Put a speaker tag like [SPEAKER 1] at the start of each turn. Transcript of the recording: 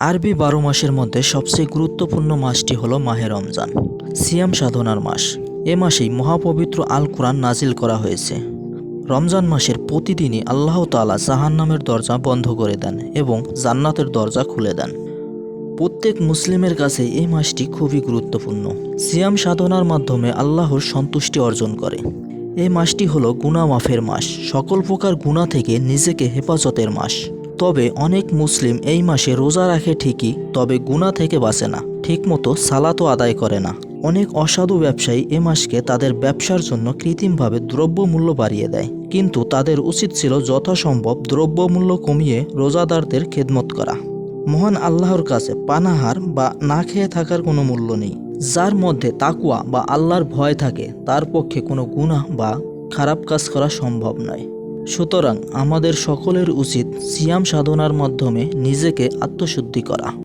[SPEAKER 1] আরবি বারো মাসের মধ্যে সবচেয়ে গুরুত্বপূর্ণ মাসটি হলো মাহে রমজান, সিয়াম সাধনার মাস। এ মাসেই মহাপবিত্র আল কোরআন নাজিল করা হয়েছে। রমজান মাসের প্রতিদিনই আল্লাহ তাআলা জাহান্নামের দরজা বন্ধ করে দেন এবং জান্নাতের দরজা খুলে দেন। প্রত্যেক মুসলিমের কাছে এই মাসটি খুবই গুরুত্বপূর্ণ। সিয়াম সাধনার মাধ্যমে আল্লাহর সন্তুষ্টি অর্জন করে। এই মাসটি হলো গুণা মাফের মাস। সকল প্রকার গুণা থেকে নিজেকে হেফাজতের মাস। তবে অনেক মুসলিম এই মাসে রোজা রাখে ঠিকই, তবে গুণা থেকে বাঁচে না, ঠিকমতো সালাতও আদায় করে না। অনেক অসাধু ব্যবসায়ী এ মাসকে তাদের ব্যবসার জন্য কৃত্রিমভাবে দ্রব্যমূল্য বাড়িয়ে দেয়। কিন্তু তাদের উচিত ছিল যথাসম্ভব দ্রব্যমূল্য কমিয়ে রোজাদারদের খেদমত করা। মহান আল্লাহর কাছে পানাহার বা না খেয়ে থাকার কোনো মূল্য নেই। যার মধ্যে তাকুয়া বা আল্লাহর ভয় থাকে, তার পক্ষে কোনো গুনাহ বা খারাপ কাজ করা সম্ভব নয়। সুতরাং আমাদের সকলের উচিত সিয়াম সাধনার মাধ্যমে নিজেকে আত্মশুদ্ধি করা।